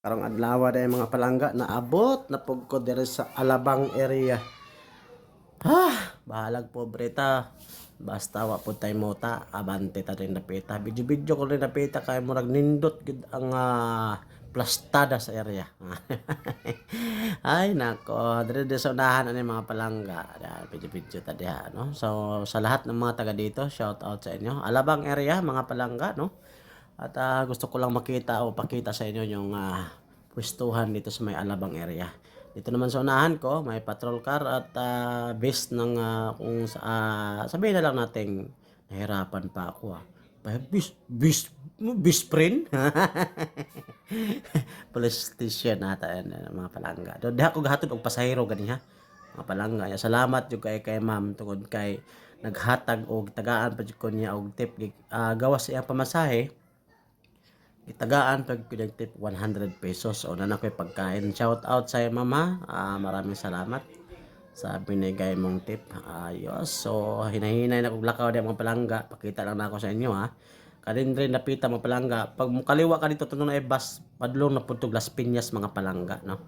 Karong adlaw day mga palangga na abot na pugko diri sa Alabang area. Ah, bahalag pobre ta. Basta wa pud tay mota, abante ta rin napita. Video-video ko rin napita kay murag nindot gid ang ah, plastada sa area. Ay nako, diri di sa unahan ani mga palangga. Video-video ta diha no. So sa lahat ng mga taga dito, shout out sa inyo. Alabang area mga palangga no. At ah, gusto ko lang makita o pakita sa inyo yung ah, pwestuhan dito sa may Alabang area. Dito naman sa unahan ko, may patrol car at ah, base ng ah, kung sa, ah, sabihin na lang natin nahirapan pa ako ah. Bis, bis, bis friend? Police ata yan, yan, mga palangga. Do diha ko gahatod og pasahero gani ha. Mga palangga. Ya, salamat jud kay kay ma'am tungod kay naghatag og tagaan pa jud ko niya og tip Ah, gawas siya pamasahe itagaan pag pinagtip 100 pesos. O na ko'y pagkain. Shout out sa mama. Ah, maraming salamat sa binigay mong tip. Ayos. So hinahinay na kog lakaw di mga palangga. Pakita lang na ako sa inyo ha. Kadin rin napita mga palangga. Pag mukaliwa ka dito tunong na bus padlong na putog Las Piñas mga palangga no?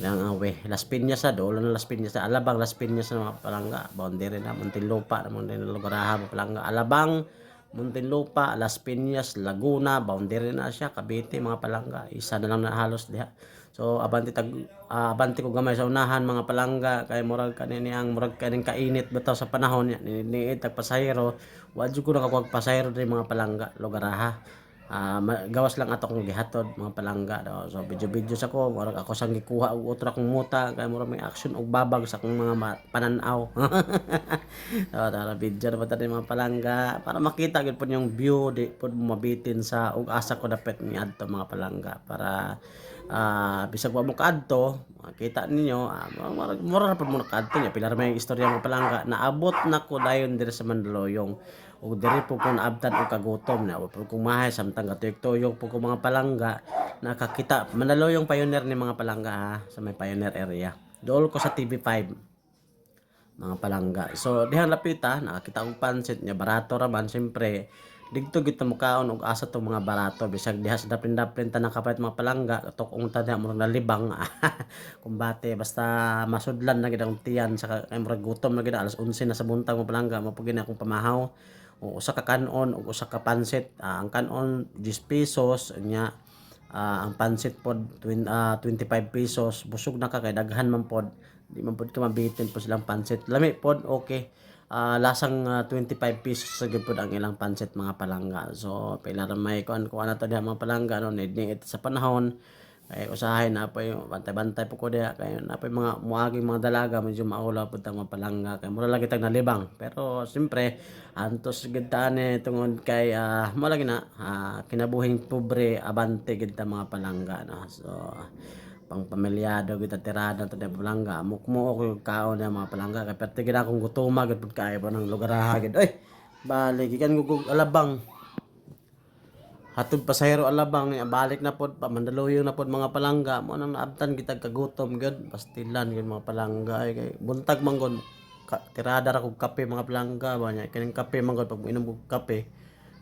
Lang awe Las Piñas sa dolo na Las Piñas Alabang Las Piñas na mga palangga. Boundary na Muntinlupa na mga lugar ha mga palangga. Alabang Muntinlupa, Las Piñas, Laguna, boundary na siya, Cavite, mga palangga. Isa na lang na halos diha. So abanti tag ah, abanti ko gamay sa unahan mga palangga kay murag kanini ang murag kaning kainit bitaw sa panahon niya niit tag pasahero wa jud ko nakakuha pasahero diri mga palangga lugaraha Ma- gawas lang ato kong gihatod mga palangga daw. So video-video sa ko murag ako sang gikuha og utro akong muta kay murag may action og babag sa akong mga pananaw. so tara video na tayo mga palangga para makita gid po yung view di po mabitin sa ug asa ko dapat ni adto mga palangga para ah bisag wa mo kaadto makita ninyo ah, murag mura pa mo kaadto nya pilar may istorya mga palangga. Naabot na ko dayon diri sa Mandaluyong. Ug diri po ko naabtan og kagutom na. Po kung mahay samtang gatuyok-tuyok po ko mga palangga. Nakakita Mandaluyong pioneer ni mga palangga ha, sa may pioneer area. Dool ko sa TV5 mga palangga. So diha lapita nakakita og pansit nya barato ra man siyempre digto gid ta mukaon og asa tong mga barato. Bisag diha sa daplin-daplin ta nakapait mga palangga tukong ta diha murag nalibang. Kumbate basta masudlan na gid ang tiyan sa murag gutom na gid alas 11 na sa buntag mga palangga pud akong pamahaw. O usa ka kanon ug usa ka pansit. Ah, ang kanon 10 pesos nya Ah, ang pansit pod twin, ah, 25 pesos. Busog na ka kay daghan man pod. Di man pod ka mabitin po silang pansit. Lami pod okay Ah, lasang ah, 25 pesos sa gid pod ang ilang pansit mga palangga. So pila ra may kuan kuan na to diha mga palangga no? Need ni sa panahon. Kay usahay na pa yung bantay-bantay po ko diha. Kay na pa yung mga muaging mga dalaga medyo maulaw pud mga palangga. Kay mura lagi tag nalibang. Pero siyempre antos gid ta tungod kay ah mo lagi na ah, kinabuhing pobre abante gid mga palangga no? So pang pamilyado gid ta tirada to diha palangga. Mukmo ko yung kaon mga palangga. Kay perti gid akong gutuma gid pud pa ng lugar ha gid. Oy balik gikan ko alabang. Hatod pasahero alabang niya balik na pod pa Mandaluyong na pod mga palangga. Mo nang naabtan kitag kagutom gyud pastilan gyud mga palangga. Ay kay buntag man gud ka, tirada ra kog kape mga palangga. Ba niya kining kape man gud pag inom kog kape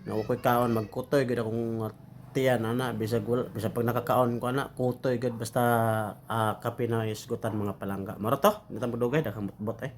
na koy kaon magkutoy gyud akong tiyan ana bisag bisag pag nakakaon ko ana kutoy gyud basta ah, kape na isgutan mga palangga. Maro to natang dugay daghang bot eh